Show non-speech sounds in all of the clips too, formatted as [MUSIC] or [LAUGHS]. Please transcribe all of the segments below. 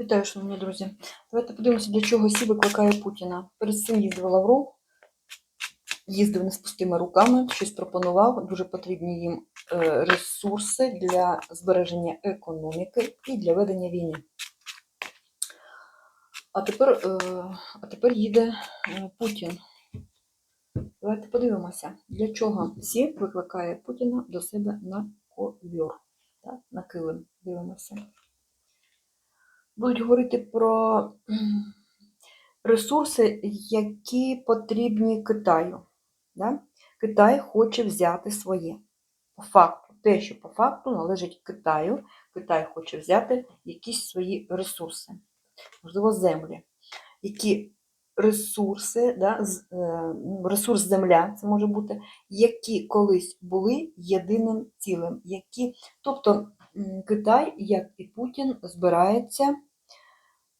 Вітаю, шановні друзі. Давайте подивимося, для чого Сі викликає Путіна. Перед цим їздив Лавров, їздив не з пустими руками, щось пропонував. Дуже потрібні їм е, ресурси для збереження економіки і для ведення війни. А тепер, е, а тепер їде е, Путін. Давайте подивимося, для чого Сі викликає Путіна до себе на так, на килим. Дивимося будуть говорити про ресурси, які потрібні Китаю. Да? Китай хоче взяти своє. По факту, те, що по факту належить Китаю, Китай хоче взяти якісь свої ресурси, можливо, землі. Які ресурси, да, е, ресурс земля, це може бути, які колись були єдиним цілим. Які, тобто Китай, як і Путін, збирається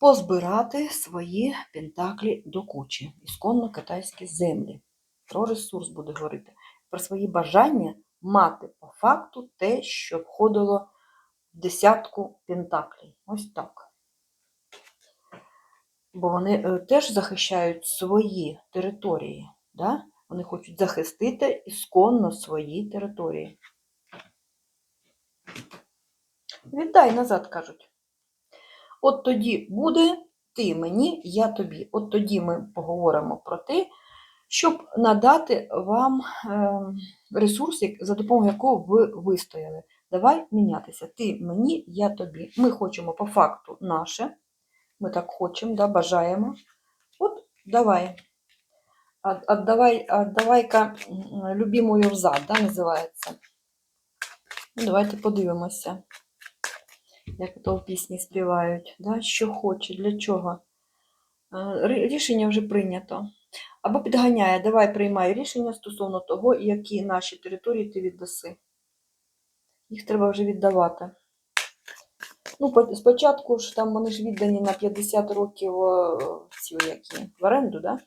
позбирати свої пентаклі до кучі, ісконно китайські землі. Про ресурс буде говорити, про свої бажання мати по факту те, що входило в десятку пентаклей. Ось так. Бо вони е, теж захищають свої території. Да? Вони хочуть захистити ісконно свої території. Віддай назад, кажуть. От тоді буде ти мені, я тобі. От тоді ми поговоримо про те, щоб надати вам е, ресурс, за допомогою якого ви вистояли. Давай мінятися. Ти мені, я тобі. Ми хочемо по факту наше. Ми так хочемо, да, бажаємо. От давай. Отдавай-ка любимую взад, да, називається. Ну, давайте подивимося як то в пісні співають, да? що хоче, для чого. Рішення вже прийнято. Або підганяє, давай приймай рішення стосовно того, які наші території ти віддаси. Їх треба вже віддавати. Ну, спочатку ж там вони ж віддані на 50 років ці які, в оренду, да?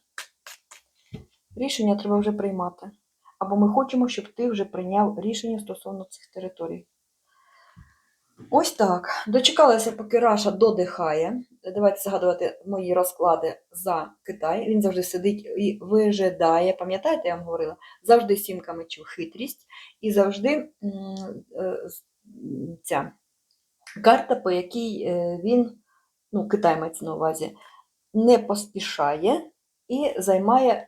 Рішення треба вже приймати. Або ми хочемо, щоб ти вже прийняв рішення стосовно цих територій. Ось так. Дочекалася, поки Раша додихає. Давайте згадувати мої розклади за Китай. Він завжди сидить і вижидає. Пам'ятаєте, я вам говорила? Завжди сімка мечів хитрість. І завжди е, ця карта, по якій е, він, ну, Китай мається на увазі, не поспішає і займає е,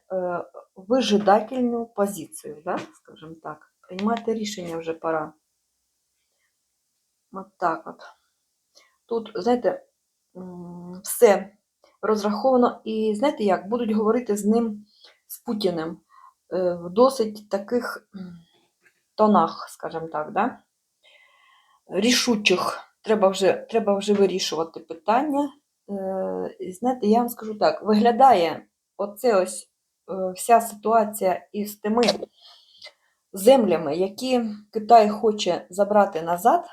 вижидательну позицію, да? скажімо так. Приймати рішення вже пора. От так от. Тут, знаєте, все розраховано, і знаєте як, будуть говорити з ним, з Путіним, е, в досить таких тонах, скажімо так, да? рішучих. Треба вже, треба вже вирішувати питання. Е, і знаєте, я вам скажу так: виглядає оце ось е, вся ситуація із тими землями, які Китай хоче забрати назад,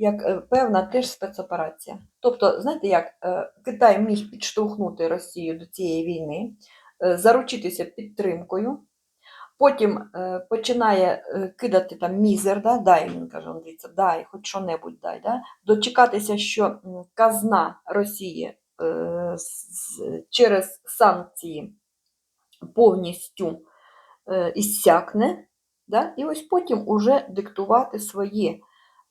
як е, певна теж спецоперація. Тобто, знаєте, як е, Китай міг підштовхнути Росію до цієї війни, е, заручитися підтримкою. Потім починає кидати там мізер, да? дай він каже, дивіться, дай, хоч що-небудь дай. Да? Дочекатися, що казна Росії через санкції повністю іссякне, да? і ось потім уже диктувати свої,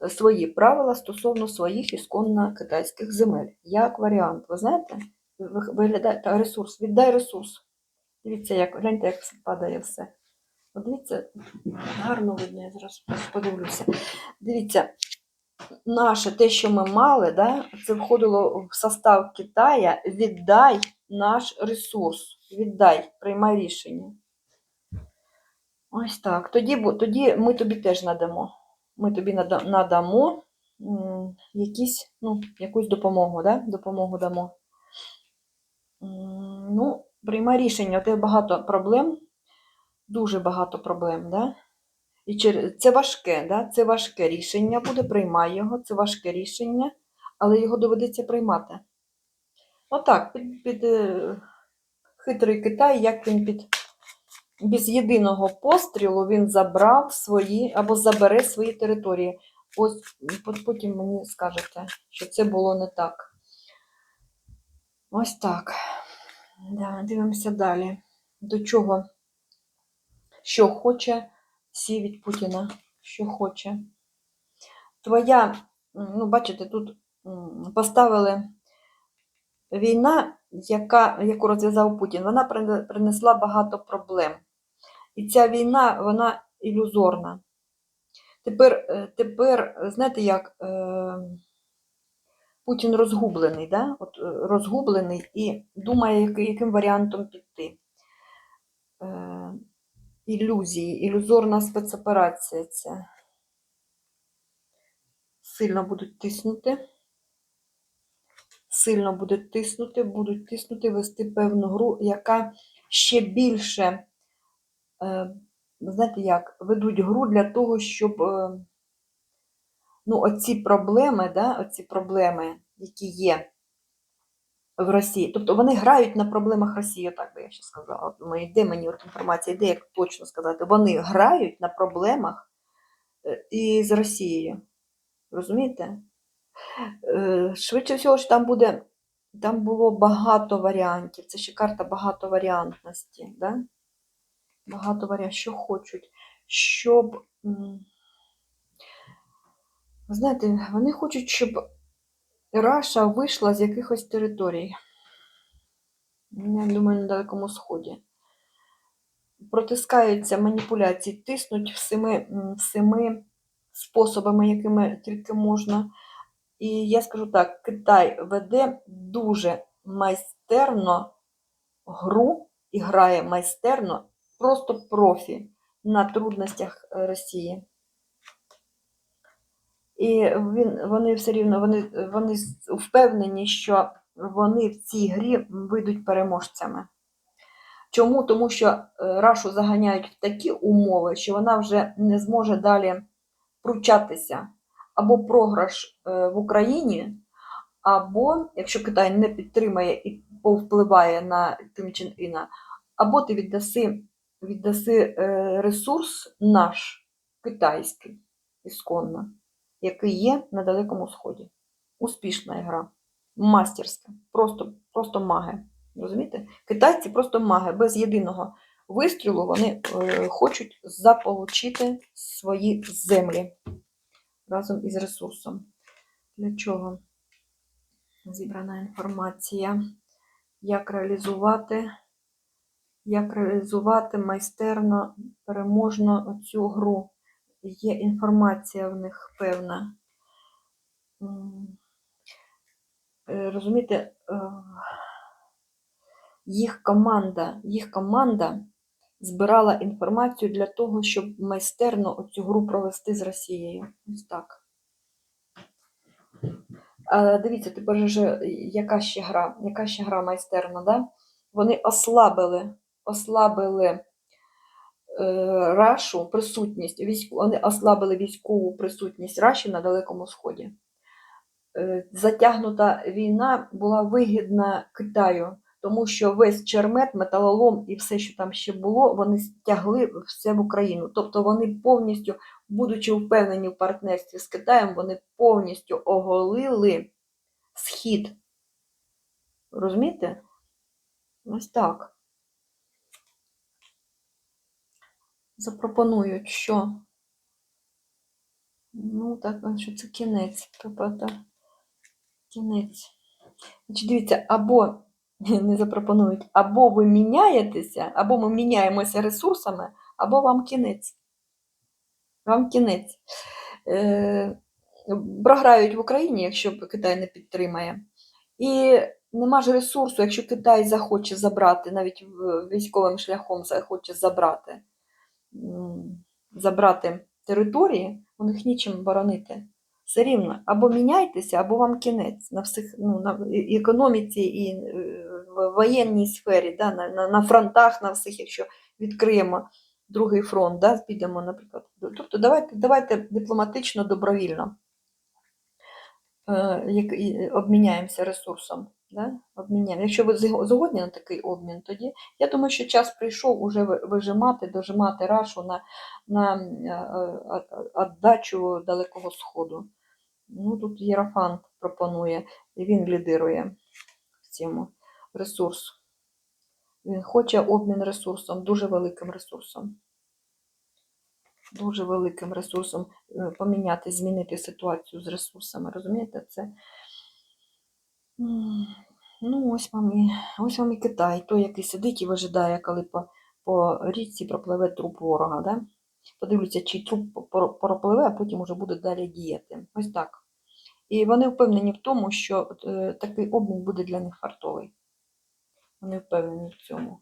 свої правила стосовно своїх ісконно китайських земель. Як варіант, ви знаєте, ви- виглядає ресурс, віддай ресурс. Дивіться, як, гляньте, як падає все. От Дивіться, гарно видно, я зараз подивлюся. Дивіться, наше те, що ми мали, да, це входило в состав Китая. Віддай наш ресурс. Віддай, приймай рішення. Ось так. Тоді, тоді ми тобі теж надамо. Ми тобі надамо якісь, ну, якусь допомогу, да? допомогу дамо. Ну, приймай рішення. У тебе багато проблем, дуже багато проблем, да? І це важке, да? це важке рішення буде, приймай його, це важке рішення, але його доведеться приймати. Отак, під, під е, хитрий Китай, як він під без єдиного пострілу він забрав свої або забере свої території. Ось потім мені скажете, що це було не так. Ось так. Да, дивимося далі. До чого? Що хоче всі від Путіна? Що хоче? Твоя, ну, бачите, тут поставили війна, яка, яку розв'язав Путін, вона принесла багато проблем. І ця війна, вона ілюзорна. Тепер, е, тепер знаєте як, е, Путін розгублений, да? От, е, розгублений і думає, яким варіантом піти. Ілюзії, ілюзорна спецоперація це. Сильно будуть тиснути. Сильно будуть тиснути, будуть тиснути, вести певну гру, яка ще більше, знаєте як, ведуть гру для того, щоб е, ну, оці проблеми, да, оці проблеми, які є в Росії, тобто вони грають на проблемах Росії, так би я ще сказала. От думаю, де мені от інформація, де як точно сказати, вони грають на проблемах е, із Росією. Розумієте? Е, Швидше всього, що там буде, там було багато варіантів. Це ще карта багатоваріантності. Да? Багато варіантів, що хочуть, щоб. Знаєте, вони хочуть, щоб Раша вийшла з якихось територій. Я думаю, на Далекому Сході. Протискаються маніпуляції, тиснуть всіми, всіми способами, якими тільки можна. І я скажу так: Китай веде дуже майстерно гру і грає майстерно, просто профі на трудностях е, Росії. І він, вони все рівно вони, вони впевнені, що вони в цій грі вийдуть переможцями. Чому? Тому що е, Рашу заганяють в такі умови, що вона вже не зможе далі пручатися або програш е, в Україні, або, якщо Китай не підтримає і повпливає на тим чи ina, або ти віддаси, віддаси е, ресурс наш, китайський, ісконно, який є на Далекому Сході. Успішна гра, мастерська, просто, просто маги. Розумієте? Китайці просто маги, без єдиного вистрілу вони е, хочуть заполучити свої землі разом із ресурсом. Для чого? Зібрана інформація, як реалізувати, як реалізувати майстерно, переможно цю гру. Є інформація в них певна. Е, Розумієте, е, їх команда, їх команда збирала інформацію для того, щоб майстерно оцю гру провести з Росією. Ось так. Дивіться, тепер же яка ще гра, яка ще гра майстерна, да? Вони ослабили, ослабили е, Рашу присутність, вони ослабили військову присутність Раші на Далекому Сході. Е, затягнута війна була вигідна Китаю, тому що весь чермет, металолом і все, що там ще було, вони стягли все в Україну. Тобто вони повністю, будучи впевнені в партнерстві з Китаєм, вони повністю оголили схід. Розумієте? Ось так. Запропонують, що. Ну, так, що це кінець. Тобто, кінець. Значить, дивіться, або [LAUGHS] не запропонують, або ви міняєтеся, або ми міняємося ресурсами, або вам кінець. Вам кінець. Е, програють в Україні, якщо Китай не підтримає. І нема ж ресурсу, якщо Китай захоче забрати, навіть військовим шляхом захоче забрати, забрати території, у них нічим боронити. Все рівно, або міняйтеся, або вам кінець на всіх, ну, на економіці і е, в воєнній сфері, да, на, на, на фронтах, на всіх, якщо відкриємо другий фронт, да, підемо, наприклад. Тобто давайте, давайте дипломатично, добровільно е, обміняємося ресурсом. Да? Обміняємо. Якщо ви згодні на такий обмін, тоді я думаю, що час прийшов уже вижимати, дожимати рашу на, на е, е, віддачу Далекого Сходу. Ну, тут Єрофант пропонує, і він лідирує в цьому. ресурс. Він хоче обмін ресурсом, дуже великим ресурсом. Дуже великим ресурсом е, поміняти, змінити ситуацію з ресурсами. Розумієте, це. Ну, ось вам і, ось вам і Китай, той, який сидить і вижидає, коли по, по річці пропливе труп ворога. Да? Подивлюся, чий труп пропливе, а потім уже буде далі діяти. Ось так. І вони впевнені в тому, що е, такий обмін буде для них фартовий. Вони впевнені в цьому.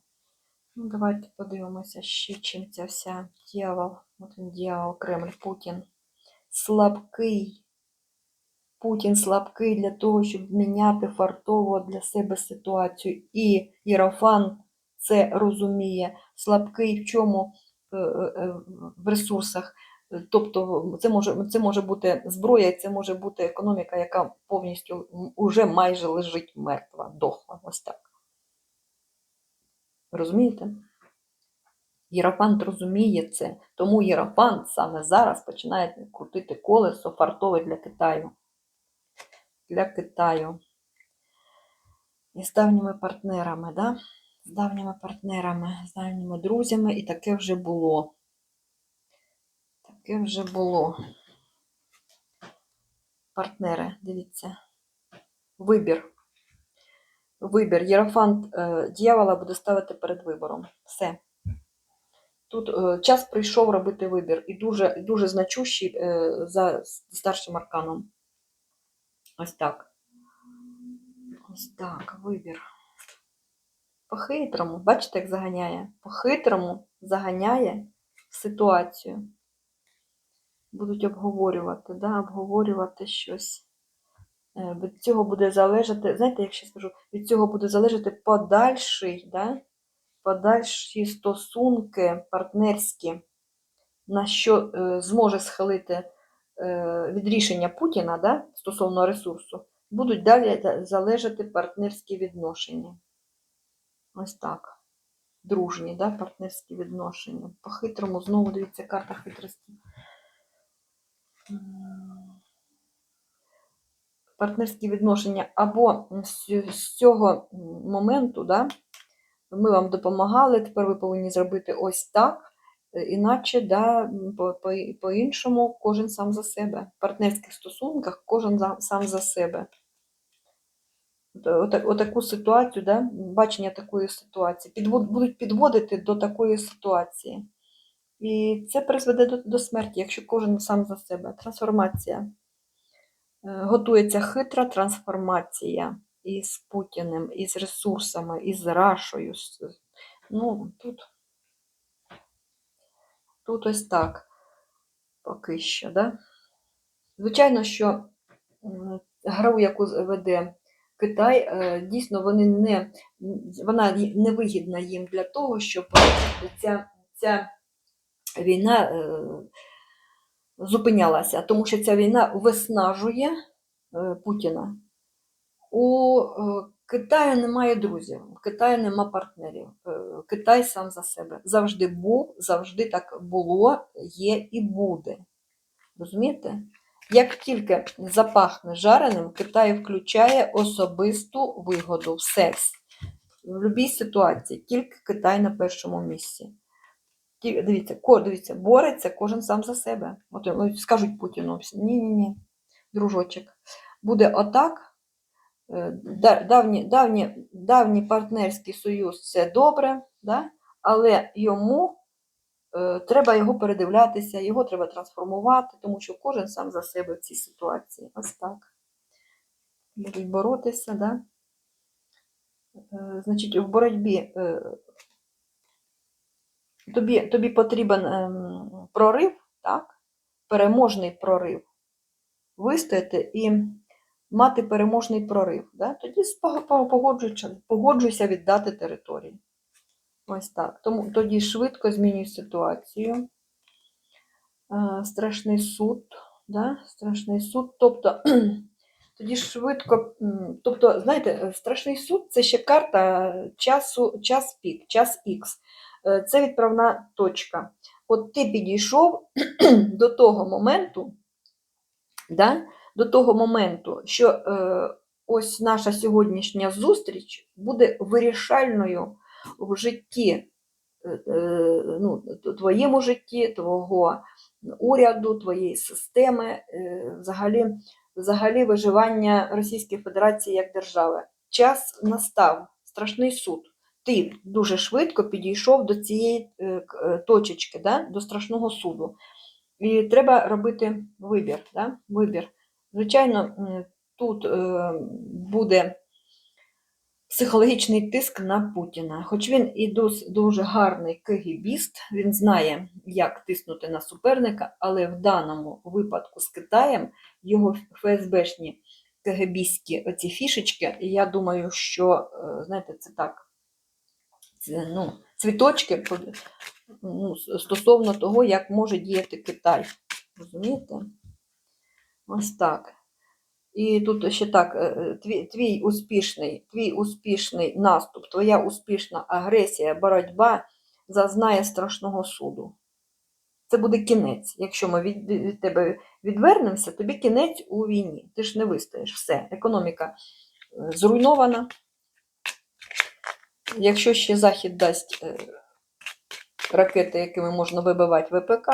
Ну, давайте подивимося ще, чим ця вся дьявол. От він дьявол, Кремль, Путін. Слабкий. Путін слабкий для того, щоб міняти фартово для себе ситуацію. І Єрофан це розуміє. Слабкий в чому? Е, е, е, В ресурсах. Тобто це може, це може бути зброя, це може бути економіка, яка повністю м, уже майже лежить мертва, дохла. Ось так. Розумієте? Єрофант розуміє це, тому Єрофант саме зараз починає крутити колесо фартове для Китаю. Для Китаю. І з давніми партнерами, да? З давніми партнерами, з давніми друзями, і таке вже було. Таке вже було. Партнери, дивіться. Вибір. Вибір. Єрофант е, дьявола буде ставити перед вибором. Все. Тут е, час прийшов робити вибір. І дуже, дуже значущий е, за старшим арканом. Ось так. Ось так, вибір. По-хитрому, бачите, як заганяє? По-хитрому заганяє ситуацію. Будуть обговорювати, да? обговорювати щось. Е, Від цього буде залежати, знаєте, як ще скажу, від цього буде залежати подальший, да? подальші стосунки партнерські, на що е, зможе схилити від рішення Путіна да? стосовно ресурсу, будуть далі залежати партнерські відношення. Ось так. Дружні, да? партнерські відношення. По-хитрому, знову дивіться, карта хитрості. Партнерські відношення або з, цього моменту, да, ми вам допомагали, тепер ви повинні зробити ось так, е, іначе да, по- по- по-іншому кожен сам за себе. В партнерських стосунках кожен за- сам за себе. От- Отаку ситуацію, да, бачення такої ситуації, підвод, будуть підводити до такої ситуації. І це призведе до, до смерті, якщо кожен сам за себе. Трансформація. Е, Готується хитра трансформація із Путіним, із ресурсами, із Рашою. Ну, тут, тут ось так поки що. Да? Звичайно, що гру, яку веде Китай, е, дійсно вони не, вона не вигідна їм для того, щоб ця, ця війна е, зупинялася, тому що ця війна виснажує е, Путіна. У Китаю немає друзів, у Китаю нема партнерів. Е, Китай сам за себе. Завжди був, завжди так було, є і буде. Розумієте? Як тільки запахне жареним, Китай включає особисту вигоду в секс. В будь-якій ситуації, тільки Китай на першому місці. Дивіться, дивіться, бореться кожен сам за себе. От е, скажуть Путіну, ні-ні-ні, дружочок, буде отак. Е, да- Давні, давні, давній партнерський союз це добре, да? але йому е, треба його передивлятися, його треба трансформувати, тому що кожен сам за себе в цій ситуації. Ось так. Будуть боротися, да? Е, значить, в боротьбі тобі, тобі потрібен ем, прорив, так? переможний прорив. Вистояти і мати переможний прорив. Да? Тоді погоджуйся, віддати території. Ось так. Тому тоді швидко змінюй ситуацію. Е, страшний суд. Да? Страшний суд. Тобто, [CLEARS THROAT] тоді швидко, тобто, знаєте, е, страшний суд це ще карта часу, час пік, час Х. Е, Це відправна точка. От ти підійшов [CLEARS THROAT] до того моменту, да? До того моменту, що е, ось наша сьогоднішня зустріч буде вирішальною в житті, е, е, ну, твоєму житті, твого уряду, твоєї системи, е, взагалі, взагалі виживання Російської Федерації як держави. Час настав, страшний суд. Ти дуже швидко підійшов до цієї е, е, точечки, да? до страшного суду. І треба робити вибір. Да? вибір. Звичайно, тут е, буде психологічний тиск на Путіна. Хоч він і дуже гарний кегібіст, він знає, як тиснути на суперника, але в даному випадку з Китаєм його ФСБшні кегебістські оці фішечки, і я думаю, що, е, знаєте, це так, це, ну, цвіточки ну, стосовно того, як може діяти Китай. Розумієте? Ось так. І тут ще так, е, е, твій, твій успішний, твій успішний наступ, твоя успішна агресія, боротьба зазнає страшного суду. Це буде кінець. Якщо ми від, від тебе відвернемося, тобі кінець у війні. Ти ж не вистоїш. Все, економіка е, зруйнована. Якщо ще Захід дасть ракети, якими можна вибивати ВПК,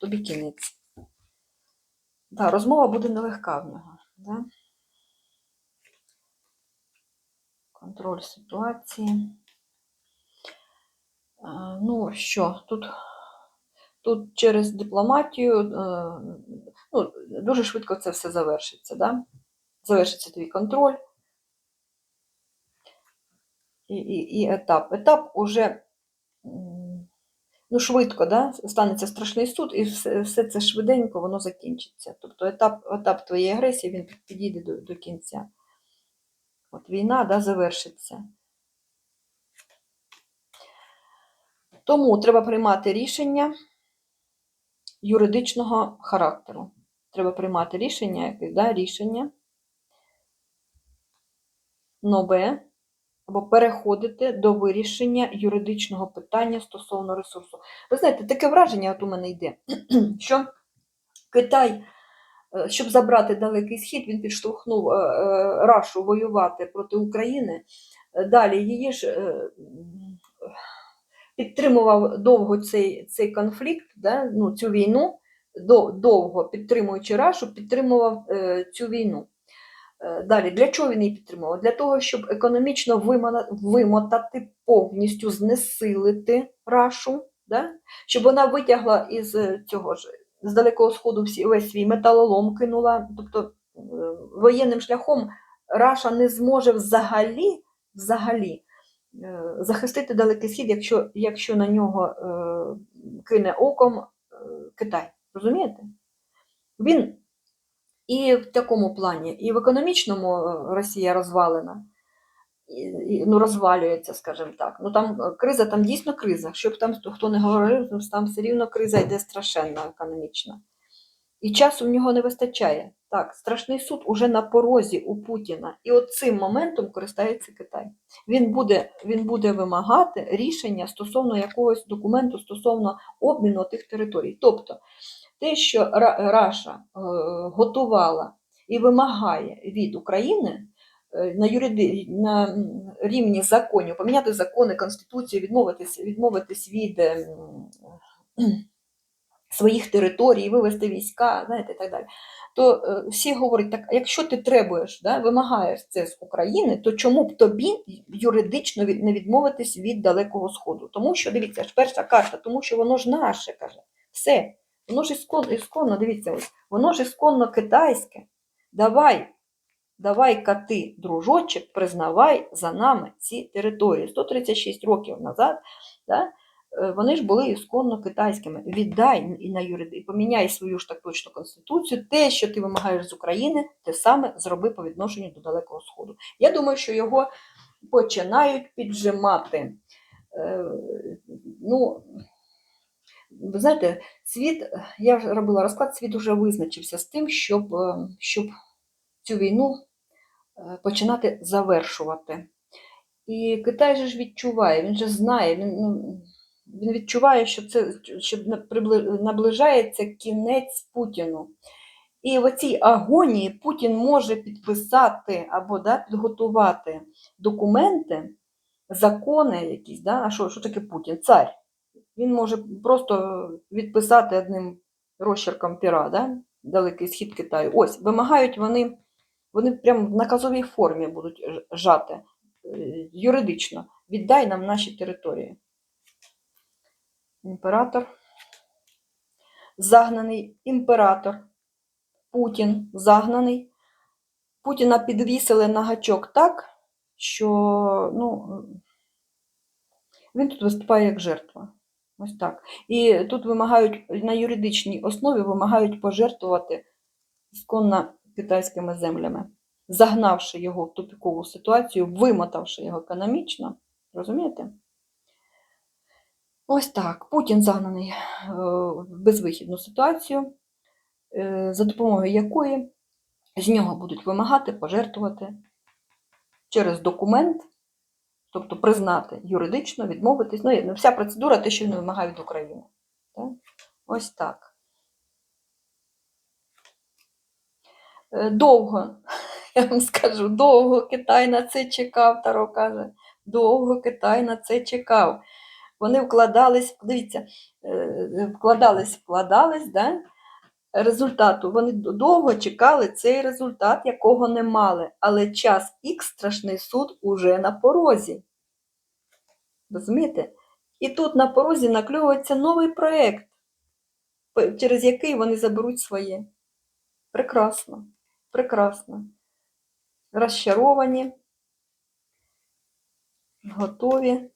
тобі кінець. Да, розмова буде нелегка в нього. Да? Контроль ситуації. Е, Ну, що, тут, тут через дипломатію е, ну, дуже швидко це все завершиться. Да? Завершиться твій контроль. І, і, і етап. Етап уже ну, швидко да? станеться страшний суд, і все, все це швиденько воно закінчиться. Тобто етап, етап твоєї агресії він підійде до, до кінця. От війна да, завершиться. Тому треба приймати рішення юридичного характеру. Треба приймати рішення, да, рішення нове, або переходити до вирішення юридичного питання стосовно ресурсу. Ви знаєте, таке враження от у мене йде, [CLEARS THROAT] що Китай, е, щоб забрати Далекий Схід, він підштовхнув е, е, Рашу воювати проти України. Далі її ж підтримував довго цей, цей конфлікт, да, ну, цю війну, довго підтримуючи Рашу, підтримував цю війну. Е, Далі, для чого він її підтримував? Для того, щоб економічно вимотати, повністю знесилити Рашу, да? щоб вона витягла із е, цього ж з Далекого Сходу весь свій металолом кинула. Тобто е, воєнним шляхом Раша не зможе взагалі, взагалі захистити Далекий Схід, якщо, якщо на нього кине оком Китай. Розумієте? Він і в такому плані, і в економічному е, Росія розвалена, і, ну, розвалюється, скажімо так. Ну там е, криза, там дійсно криза. Щоб там хто- не говорив, ну, там все рівно криза йде страшенна економічна. І часу в нього не вистачає. Так, страшний суд уже на порозі у Путіна. І от цим моментом користається Китай. Він буде, він буде вимагати рішення стосовно якогось документу, стосовно обміну тих територій. Тобто, те, що Раша е, готувала і вимагає від України е, на, юриди... на рівні законів, поміняти закони, Конституцію, відмовитись, відмовитись від е, [CLEARS THROAT] своїх територій, вивести війська, знаєте, і так далі. То е, всі говорять, так, якщо ти требуєш, да, вимагаєш це з України, то чому б тобі юридично не відмовитись від Далекого Сходу? Тому що, дивіться, ж перша карта, тому що воно ж наше, каже. Все. Воно ж ісконно, ісконно, дивіться, ось, воно ж ісконно китайське. Давай, давай-ка ти, дружочок, признавай за нами ці території. 136 років назад да, е, вони ж були ісконно китайськими. Віддай і на юриди, поміняй свою ж так точно конституцію. Те, що ти вимагаєш з України, те саме зроби по відношенню до Далекого Сходу. Я думаю, що його починають піджимати. Е, ну, знаєте, світ, я вже робила розклад, світ вже визначився з тим, щоб, е, щоб цю війну е, починати завершувати. І Китай же ж відчуває, він же знає, він, ну, він відчуває, що це що наближається кінець Путіну. І в цій агонії Путін може підписати або да, підготувати документи, закони якісь. Да? А що, що таке Путін? Цар. Він може просто відписати одним розчерком пера, да? Далекий схід Китаю. Ось, вимагають вони, вони прямо в наказовій формі будуть жати е, юридично. Віддай нам наші території. Імператор. Загнаний імператор. Путін загнаний. Путіна підвісили на гачок так, що ну, він тут виступає як жертва. Ось так. І тут вимагають на юридичній основі вимагають пожертвувати ісконно китайськими землями, загнавши його в тупікову ситуацію, вимотавши його економічно. Розумієте? Ось так. Путін загнаний е, в безвихідну ситуацію, е, за допомогою якої з нього будуть вимагати пожертвувати через документ, тобто признати юридично, відмовитись. Ну, вся процедура, те, що він вимагає від України. Так? Ось так. Е, Довго, [LAUGHS] я вам скажу, довго Китай на це чекав, Таро каже. Довго Китай на це чекав. Вони вкладались, дивіться, е, вкладались, вкладались, да? Результату. Вони довго чекали цей результат, якого не мали. Але час Х страшний суд уже на порозі. Розумієте? І тут на порозі накльовується новий проєкт, через який вони заберуть своє. Прекрасно, прекрасно. Розчаровані, готові.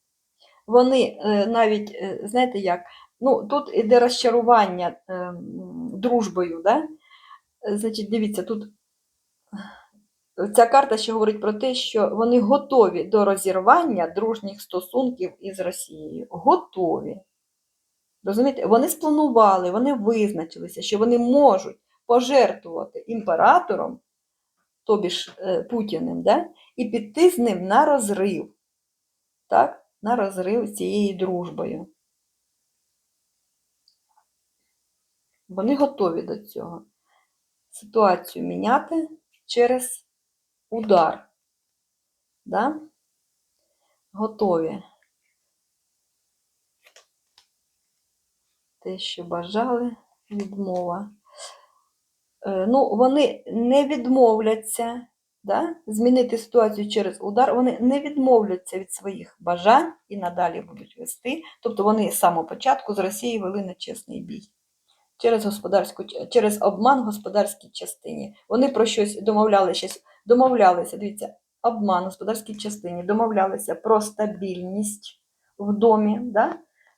Вони е, навіть, е, знаєте як, ну, тут іде розчарування е, м, дружбою, да? Значить, дивіться, тут ця карта ще говорить про те, що вони готові до розірвання дружніх стосунків із Росією. Готові. Розумієте? Вони спланували, вони визначилися, що вони можуть пожертвувати імператором, тобі ж е, Путіним, да? і піти з ним на розрив. Так? На розрив цією дружбою. Вони готові до цього. Ситуацію міняти через удар. Да? Готові. Те, що бажали, відмова. Е, Ну, вони не відмовляться да? змінити ситуацію через удар, вони не відмовляться від своїх бажань і надалі будуть вести. Тобто вони з самого початку з Росії вели нечесний бій. Через, господарську, через обман господарській частині. Вони про щось домовлялися, щось, домовлялися, дивіться, обман господарській частині, домовлялися про стабільність в домі, да?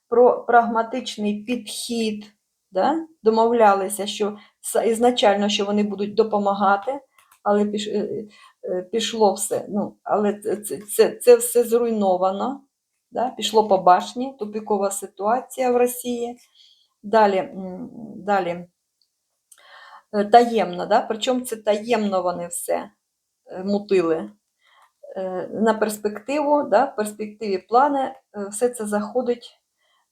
про прагматичний підхід, да? домовлялися, що ізначально, що вони будуть допомагати, але е, е, пішло все. Ну, але це, це, це все зруйновано. Да? Пішло по башні, тупікова ситуація в Росії. Далі, далі е, таємно, да? причому це таємно вони все е, мутили. Е, На перспективу, да? в перспективі плани все це заходить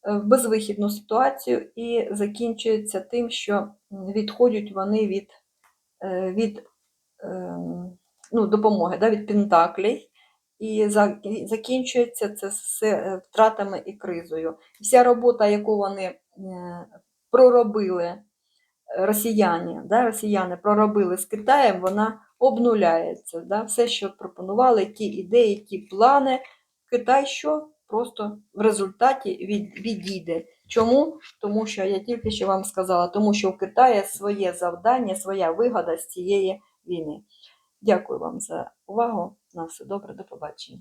в безвихідну ситуацію і закінчується тим, що відходять вони від, від ем, ну, допомоги, да? від пентаклей. І закінчується це все втратами і кризою. Вся робота, яку вони проробили е, росіяни, да, росіяни проробили з Китаєм, вона обнуляється. Да? Все, що пропонували, ті ідеї, ті плани, Китай що просто в результаті від, відійде. Чому? Тому що я тільки що вам сказала, тому що у Китаї своє завдання, своя вигода з цієї війни. Дякую вам за увагу. На все добре, до побачення.